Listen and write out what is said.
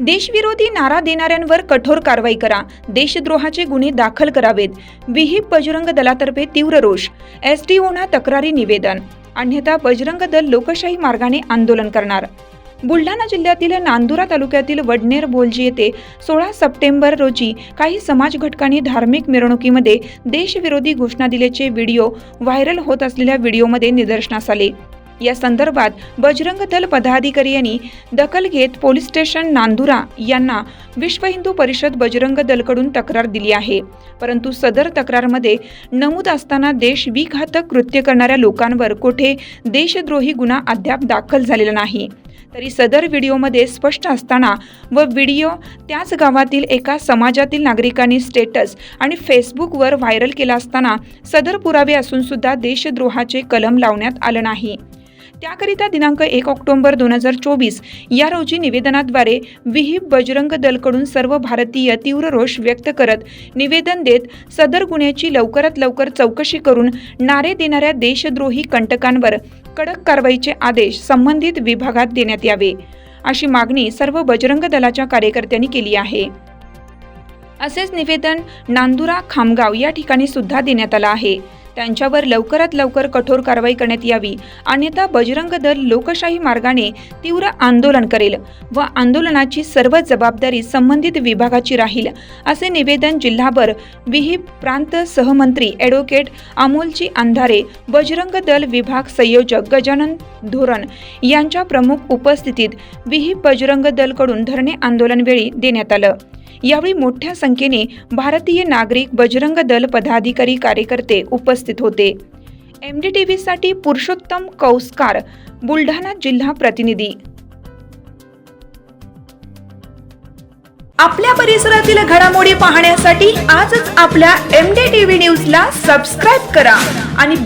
देशविरोधी नारा देणाऱ्यांवर कठोर कारवाई करा. देशद्रोहाचे गुन्हे दाखल करावेत. विहिप बजरंग दलातर्फे तीव्र रोष. एसडीओना तक्रारी निवेदन. अन्यथा बजरंग दल लोकशाही मार्गाने आंदोलन करणार. बुलढाणा जिल्ह्यातील नांदुरा तालुक्यातील वडनेर बोलजी येथे सोळा सप्टेंबर रोजी काही समाज घटकांनी धार्मिक मिरवणुकीमध्ये देशविरोधी घोषणा दिल्याचे व्हिडिओ व्हायरल होत असलेल्या व्हिडिओमध्ये निदर्शनास आले. या संदर्भात बजरंग दल पदाधिकारी यांनी दखल घेत पोलीस स्टेशन नांदुरा यांना विश्व हिंदू परिषद बजरंग दलकडून तक्रार दिली आहे. परंतु सदर तक्रारमध्ये नमूद असताना देश विघातक कृत्य करणाऱ्या लोकांवर कोठे देशद्रोही गुन्हा अद्याप दाखल झालेला नाही. तरी सदर व्हिडिओमध्ये स्पष्ट असताना व व्हिडिओ त्याच गावातील एका समाजातील नागरिकांनी स्टेटस आणि फेसबुकवर व्हायरल केला असताना सदर पुरावे असून सुद्धा देशद्रोहाचे कलम लावण्यात आलं नाही. त्याकरिता दिनांक एक ऑक्टोबर दोन हजार चोवीस या रोजी निवेदनाद्वारे विहिप बजरंग दलकडून सर्व भारतीय तीव्र रोष व्यक्त करत निवेदन देत सदर गुन्ह्याची लवकरात लवकर चौकशी करून नारे देणाऱ्या देशद्रोही कंटकांवर कडक कारवाईचे आदेश संबंधित विभागात देण्यात यावे अशी मागणी सर्व बजरंग दलाच्या कार्यकर्त्यांनी केली आहे. असेच निवेदन नांदुरा खामगाव या ठिकाणी सुद्धा देण्यात आलं आहे. त्यांच्यावर लवकरात लवकर कठोर कारवाई करण्यात यावी. अन्यथा बजरंग दल लोकशाही मार्गाने तीव्र आंदोलन करेल व आंदोलनाची सर्व जबाबदारी संबंधित विभागाची राहील असे निवेदन जिल्हाभर विहिप प्रांत सहमंत्री ॲडव्होकेट अमोलजी अंधारे बजरंग दल विभाग संयोजक गजानन धोरण यांच्या प्रमुख उपस्थितीत विहिप बजरंग दलकडून धरणे आंदोलनवेळी देण्यात आलं. यावेळी मोठ्या संख्येने भारतीय नागरिक बजरंग दल पदाधिकारी कार्यकर्ते उपस्थित होते. एम डी टी व्हीसाठी पुरुषोत्तम कौस्कार बुलढाणा जिल्हा प्रतिनिधी. आपल्या परिसरातील घडामोडी पाहण्यासाठी आजच आपल्या एम डी टी व्ही न्यूजला सबस्क्राईब करा आणि